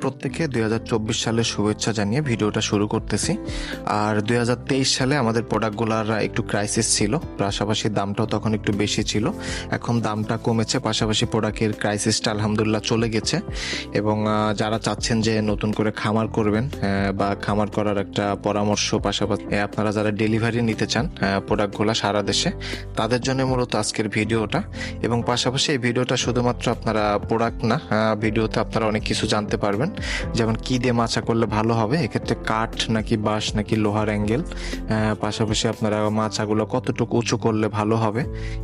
প্রত্যেকে দুই হাজার চব্বিশ সালের শুভেচ্ছা জানিয়ে ভিডিওটা শুরু করতেছি। আর দু হাজার তেইশ সালে আমাদের প্রোডাক্টগুলোর একটু ক্রাইসিস ছিল, পাশাপাশি দামটাও তখন একটু বেশি ছিল। এখন দামটা কমেছে, পাশাপাশি প্রোডাক্টের ক্রাইসিসটা আলহামদুলিল্লাহ চলে গেছে। এবং যারা চাচ্ছেন যে নতুন করে খামার করবেন বা খামার করার একটা পরামর্শ, পাশাপাশি আপনারা যারা ডেলিভারি নিতে চান প্রোডাক্টগুলো সারা দেশে, তাদের জন্য মূলত আজকের ভিডিওটা। এবং পাশাপাশি এই ভিডিওটা শুধুমাত্র আপনারা প্রোডাক্ট না ভিডিওতে আপনারা অনেক কিছু জানতে পারবেন। যেমন কি দিয়ে মাচা করলে ভালো হবে, এক্ষেত্রে কাঠ নাকি বাঁশ নাকি লোহার অ্যাঙ্গেল পাশাপাশি আপনারা মাচাগুলো কতটুকু উঁচু করলে ভালো হবে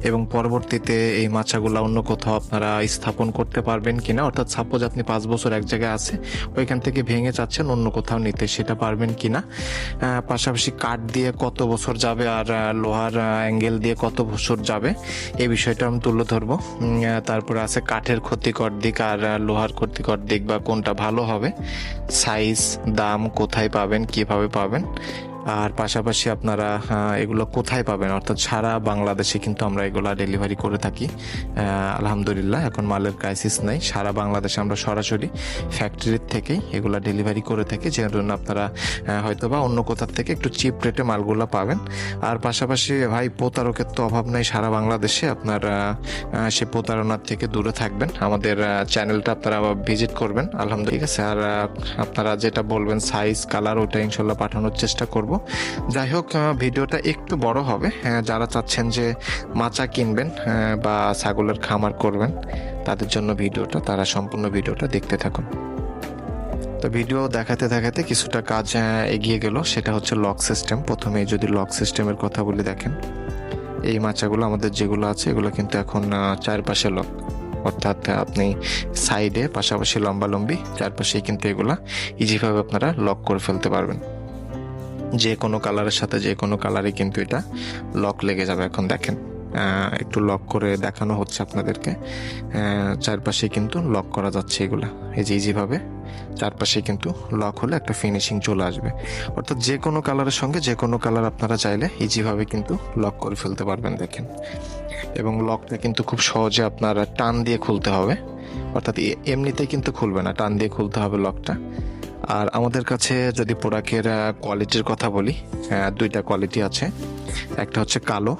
এবং পরবর্তীতে এই মাচাগুলো অন্য কোথাও আপনারা স্থাপন করতে পারবেন কিনা, অর্থাৎ সাপোজ আপনি পাঁচ বছর এক জায়গায় আছে, ওইখান থেকে ভেঙে চাচ্ছেন, অন্য কোথাও নিতে সেটা পারবেন কিনা। পাশাপাশি কাঠ দিয়ে কত বছর যাবে আর লোহার অ্যাঙ্গেল দিয়ে কত বছর যাবে, এই বিষয়টা আমি তুলে ধরবো। তারপরে আছে কাঠের ক্ষতিকর দিক আর লোহার ক্ষতিকর দিক বা কোনটা ভালো হবে। সাইজ দাম কোথায় পাবেন কীভাবে পাবেন আর পাশাপাশি আপনারা এগুলো কোথায় পাবেন? অর্থাৎ সারা বাংলাদেশে কিন্তু আমরা এগুলো ডেলিভারি করে থাকি। আলহামদুলিল্লাহ, এখন মালের ক্রাইসিস নাই। সারা বাংলাদেশে আমরা সরাসরি ফ্যাক্টরির থেকেই এগুলো ডেলিভারি করে থাকি। যে জন্য আপনারা হয়তো বা অন্য কোথার থেকে একটু চিপ রেটে মালগুলো পাবেন। আর পাশাপাশি ভাই, প্রতারকের তো অভাব নাই সারা বাংলাদেশে। আপনার সে প্রতারণার থেকে দূরে থাকবেন। আমাদের চ্যানেলটা আপনারা ভিজিট করবেন। আলহামদুলিল্লাহ, ঠিক আছে। আর আপনারা যেটা বলবেন সাইজ কালার ওটা ইনশাল্লাহ পাঠানোর চেষ্টা করব। যাই হোক ভিডিওটা একটু বড় হবে। হ্যাঁ, যারা চাচ্ছেন যে মাচা কিনবেন বা ছাগলের খামার করবেন তাদের জন্য ভিডিওটা তারা সম্পূর্ণ ভিডিওটা দেখতে থাকুন। তো ভিডিও দেখাতে দেখাতে কিছুটা কাজ এগিয়ে গেল। সেটা হচ্ছে লক সিস্টেম। প্রথমে যদি লক সিস্টেমের কথা বলে দেখেন এই মাচাগুলো আমাদের যেগুলো আছে এগুলো কিন্তু এখন চারপাশে লক। অর্থাৎ আপনি সাইডে পাশাপাশি লম্বালম্বি চারপাশেই কিন্তু এগুলা ইজিভাবে আপনারা লক করে ফেলতে পারবেন। যে কোনো কালারের সাথে যে কোনো কালারে কিন্তু এটা লক লেগে যাবে এখন দেখেন। একটু লক করে দেখানো হচ্ছে আপনাদেরকে। চারপাশে কিন্তু লক করা যাচ্ছে এগুলা, এই যে ইজিভাবে চারপাশে কিন্তু লক হলে একটা ফিনিশিং চলে আসবে। অর্থাৎ যে কোনো কালারের সঙ্গে যে কোনো কালার আপনারা চাইলে ইজিভাবে কিন্তু লক করে ফেলতে পারবেন, দেখেন। এবং লকটা কিন্তু খুব সহজে আপনার টান দিয়ে খুলতে হবে। অর্থাৎ এমনিতে কিন্তু খুলবে না, টান দিয়ে খুলতে হবে লকটা আর আমাদের কাছে যদি প্রোডাক্টের কোয়ালিটির কথা বলি আহ, দুইটা কোয়ালিটি আছে। একটা হচ্ছে কালো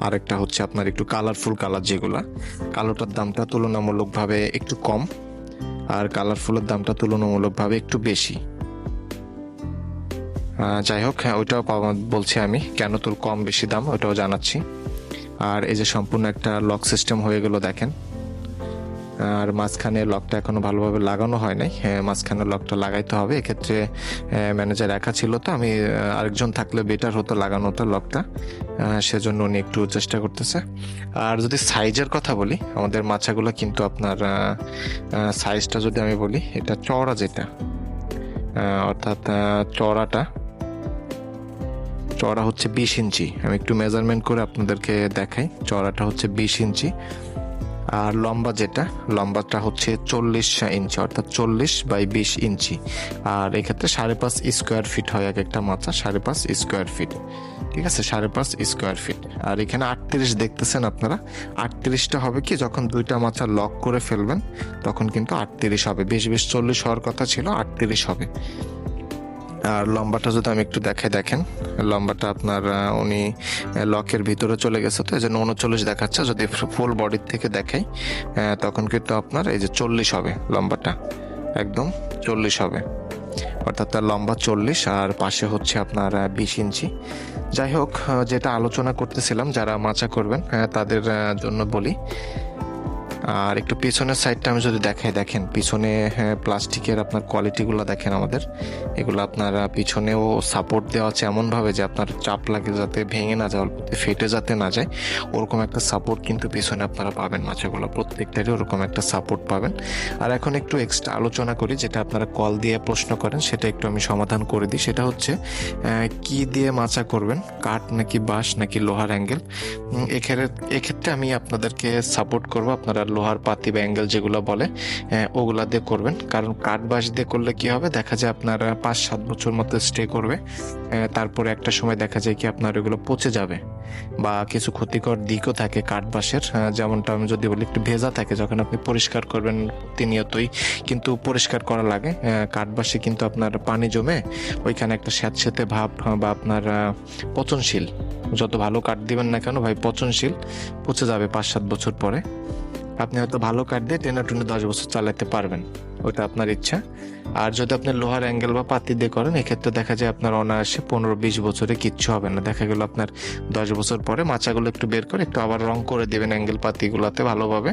আর একটা হচ্ছে আপনার একটু কালারফুল কালার যেগুলা। কালোটার দামটা তুলনামূলকভাবে একটু কম আর কালারফুলের দামটা তুলনামূলকভাবে একটু বেশি। যাই হোক হ্যাঁ ওইটাও বলছি আমি কেন তোর কম বেশি দাম ওটাও জানাচ্ছি। আর এই যে সম্পূর্ণ একটা লক সিস্টেম হয়ে গেল দেখেন। আর মাঝখানে লকটা এখনও ভালোভাবে লাগানো হয় নাই। হ্যাঁ, মাঝখানে লকটা লাগাইতে হবে। এক্ষেত্রে ম্যানেজার একা ছিল তো আমি আরেকজন থাকলে বেটার হতো লাগানো হতো লকটা। সেজন্য উনি একটু চেষ্টা করতেছে। আর যদি সাইজের কথা বলি আমাদের মাছাগুলো কিন্তু আপনার সাইজটা যদি আমি বলি এটা চওড়া যেটা। অর্থাৎ আহ, চওড়াটা চওড়া হচ্ছে বিশ ইঞ্চি। আমি একটু মেজারমেন্ট করে আপনাদেরকে দেখাই। চড়াটা হচ্ছে বিশ ইঞ্চি। আর লম্বা যেটা, লম্বাটা হচ্ছে চল্লিশ ইঞ্চি, অর্থাৎ চল্লিশ বাই বিশ ইঞ্চি। আর এক্ষেত্রে সাড়ে পাঁচ স্কোয়ার ফিট হয় এক একটা মাথা, সাড়ে পাঁচ স্কোয়ার ফিট। ঠিক আছে? সাড়ে পাঁচ স্কোয়ার ফিট। আর এখানে আটত্রিশ দেখতেছেন আপনারা। আটত্রিশটা হবে কি, যখন দুইটা মাথা লক করে ফেলবেন, তখন কিন্তু আটত্রিশ হবে। বেশ বেশ চল্লিশ হওয়ার কথা ছিল, আটত্রিশ হবে। আর লম্বাটা যদি আমি একটু দেখাই, দেখেন। লম্বাটা আপনার উনি লকের ভিতরে চলে গেছে তো এই জন্য উনচল্লিশ দেখাচ্ছে। যদি ফুল বডির থেকে দেখাই তখন কিন্তু আপনার এই যে চল্লিশ হবে লম্বাটা। একদম চল্লিশ হবে। অর্থাৎ তার লম্বা চল্লিশ, আর পাশে হচ্ছে আপনার বিশ ইঞ্চি। যাই হোক যেটা আলোচনা করতেছিলাম, যারা মাচা করবেন তাদের জন্য বলি আর একটু পিছনের সাইডটা আমি যদি দেখাই দেখেন পিছনে হ্যাঁ, প্লাস্টিকের আপনার কোয়ালিটিগুলো দেখেন আমাদের। এগুলো আপনার পিছনেও সাপোর্ট দেওয়া আছে এমনভাবে যে আপনার চাপ লাগে যাতে ভেঙে না যায় অল্পতে ফেটে যাতে না যায়। ওরকম একটা সাপোর্ট কিন্তু পিছনে আপনারা পাবেন মাছাগুলো। প্রত্যেকটারই ওরকম একটা সাপোর্ট পাবেন। আর এখন একটু এক্সট্রা আলোচনা করি যেটা আপনারা কল দিয়ে প্রশ্ন করেন সেটা একটু আমি সমাধান করে দিই। সেটা হচ্ছে কি দিয়ে মাচা করবেন? কাঠ নাকি বাঁশ নাকি লোহার অ্যাঙ্গেল? এক্ষেত্রে এক্ষেত্রে আমি আপনাদেরকে সাপোর্ট করব। আপনারা লোহার পাতি বা অ্যাঙ্গেল যেগুলো বলে ওগুলা দিয়ে করবেন। কারণ কাঠ বাঁশ দিয়ে করলে কি হবে? দেখা যায় আপনার পাঁচ সাত বছর মতো স্টে করবে। তারপরে একটা সময় দেখা যায় কি আপনার ওগুলো পচে যাবে বা কিছু ক্ষতিকর দিকও থাকে কাঠ বাঁশের। যেমনটা আমি যদি বলি, একটু ভেজা থাকে, যখন আপনি পরিষ্কার করবেন প্রতিনিয়তই, কিন্তু পরিষ্কার করা লাগে। কাঠ বাঁশে কিন্তু আপনার পানি জমে ওইখানে একটা স্যাঁতস্যাঁতে ভাব বা আপনার পচনশীল। যত ভালো কাঠ দিবেন না কেন ভাই, পচনশীল, পচে যাবে পাঁচ সাত বছর পরে। আপনি হয়তো ভালো কাঠ দিয়ে টেনে টুনে দশ বছর চালাতে পারবেন। ওটা আপনার ইচ্ছা। আর যদি আপনি লোহার অ্যাঙ্গেল বা পাতি দিয়ে করেন, এক্ষেত্রে দেখা যায় আপনার অনায়াসে পনেরো বিশ বছরে কিচ্ছু হবে না। দেখা গেল আপনার দশ বছর পরে মাচাগুলো একটু বের করে একটু আবার রং করে দেবেন অ্যাঙ্গেল পাতিগুলোতে ভালোভাবে।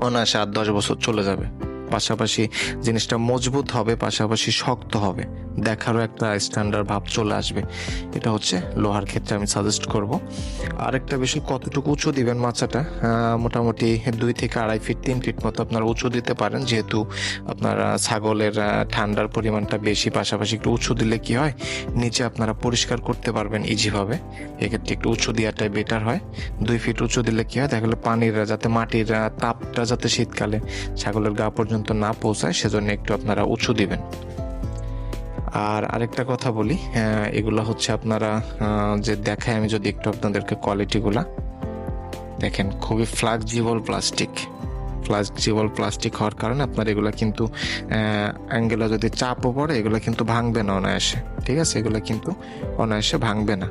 অনায়াসে আট দশ বছর চলে যাবে। পাশাপাশি জিনিসটা মজবুত হবে, পাশাপাশি শক্ত হবে। দেখারও একটা স্ট্যান্ডার্ড ভাব চলে আসবে। এটা হচ্ছে লোহার ক্ষেত্রে আমি সাজেস্ট করব। আরেকটা বিষয়, কতটুকু উঁচু দিবেন মাচাটা? মোটামুটি দুই থেকে আড়াই ফিট তিন ফিট মতো আপনার উঁচু দিতে পারেন। যেহেতু আপনার ছাগলের ঠান্ডার পরিমাণটা বেশি, পাশাপাশি একটু উঁচু দিলে কি হয়? নিচে আপনারা পরিষ্কার করতে পারবেন ইজিভাবে এক্ষেত্রে একটু উঁচু দেওয়াটাই বেটার হয়। দুই ফিট উঁচু দিলে কি হয়? দেখা পানির যাতে মাটির তাপটা যাতে শীতকালে ছাগলের গা পর্যন্ত না পৌঁছায়, সেজন্য একটু আপনারা উঁচু দিবেন। আর আরেকটা কথা বলি এগুলো হচ্ছে আপনারা যে দেখায় আমি যদি একটু আপনাদেরকে কোয়ালিটিগুলা দেখেন, খুবই ফ্লাক্সিবল প্লাস্টিক ফ্লাক্সিবল প্লাস্টিক হওয়ার কারণে আপনার এগুলো কিন্তু অ্যাঙ্গেলা যদি চাপও পড়ে, এগুলো কিন্তু ভাঙবে না অনায়াসে। ঠিক আছে? এগুলো কিন্তু অনায়াসে ভাঙবে না।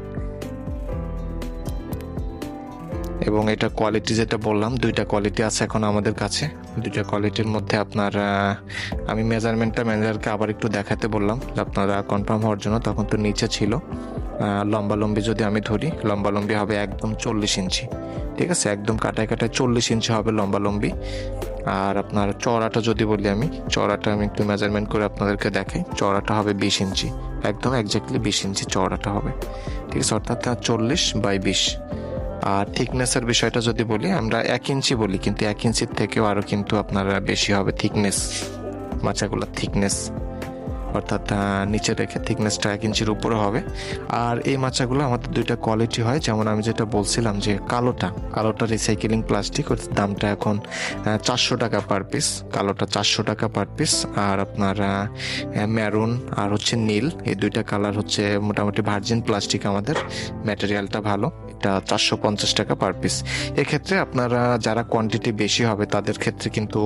এবং এটা কোয়ালিটি যেটা বললাম, দুইটা কোয়ালিটি আছে এখন আমাদের কাছে। দুইটা কোয়ালিটির মধ্যে আপনার আমি মেজারমেন্টটা ম্যানেজারকে আবার একটু দেখাতে বললাম। আপনারা কনফার্ম হওয়ার জন্য তখন তো নিচে ছিল। লম্বালম্বি যদি আমি ধরি লম্বালম্বি হবে একদম চল্লিশ ইঞ্চি। ঠিক আছে? একদম কাটায় কাটায় চল্লিশ ইঞ্চি হবে লম্বালম্বি আর আপনার চড়াটা যদি বলি আমি চড়াটা আমি একটু মেজারমেন্ট করে আপনাদেরকে দেখাই। চড়াটা হবে বিশ ইঞ্চি। একদম একজাক্টলি বিশ ইঞ্চি চড়াটা হবে। ঠিক আছে? অর্থাৎ চল্লিশ বাই বিশ। আর থিকনেসের বিষয়টা যদি বলি, আমরা এক ইঞ্চি বলি, কিন্তু এক ইঞ্চির থেকেও আরও কিন্তু আপনার বেশি হবে থিকনেস মাচাগুলোর থিকনেস অর্থাৎ নিচে রেখে থিকনেসটা এক ইঞ্চির উপরে হবে। আর এই মাচাগুলো আমাদের দুইটা কোয়ালিটি হয়, যেমন আমি যেটা বলছিলাম যে কালোটা কালোটা রিসাইকেলিং প্লাস্টিক ওর দামটা এখন চারশো টাকা পার পিস কালোটা চারশো টাকা পার পিস আর আপনার ম্যারুন আর হচ্ছে নীল, এই দুইটা কালার হচ্ছে মোটামুটি ভার্জিন প্লাস্টিক আমাদের ম্যাটেরিয়ালটা ভালো। এটা চারশো পঞ্চাশ টাকা পার পিস এক্ষেত্রে আপনারা যারা কোয়ান্টিটি বেশি হবে, তাদের ক্ষেত্রে কিন্তু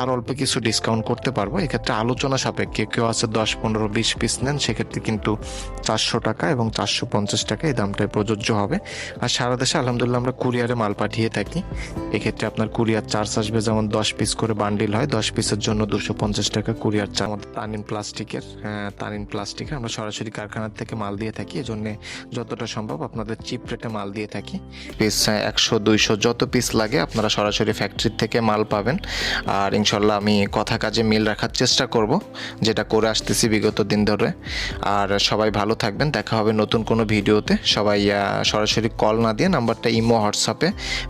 আর অল্প কিছু ডিসকাউন্ট করতে পারব। এক্ষেত্রে আলোচনা সাপেক্ষে কেউ আছে দশ, পনেরো, বিশ পিস নেন, সেক্ষেত্রে কিন্তু চারশো টাকা এবং চারশো পঞ্চাশ টাকা এই দামটাই প্রযোজ্য হবে। আর সারা দেশে আলহামদুলিল্লাহ আমরা কুরিয়ারে মাল পাঠিয়ে থাকি। এক্ষেত্রে আপনার কুরিয়ার চার্জ আসবে যেমন দশ পিস করে বান্ডিল হয়, দশ পিসের জন্য দুশো পঞ্চাশ টাকা কুরিয়ার চার্জ আমাদের তানিন প্লাস্টিকের তানিন প্লাস্টিকের আমরা সরাসরি কারখানার থেকে মাল দিয়ে থাকি। এজন্য যতটা সম্ভব আপনাদের চিপ রেটে মাল দিয়ে থাকি। পিস একশো, দুইশো যত পিস লাগে আপনারা সরাসরি ফ্যাক্টরি থেকে মাল পাবেন। আর ইনশাল্লাহ আমি কথা কাজে মিল রাখার চেষ্টা করব, যেটা করে আসতেছি বিগত দিন ধরে। আর সবাই ভালো থাকবেন, দেখা হবে নতুন কোনো ভিডিওতে। সবাই সরাসরি কল না দিয়ে নাম্বারটা ইমো, হোয়াটসঅ্যাপে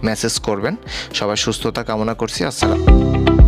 মেসেজ করবেন। সবাই সুস্থতা কামনা করছি, আসসালাম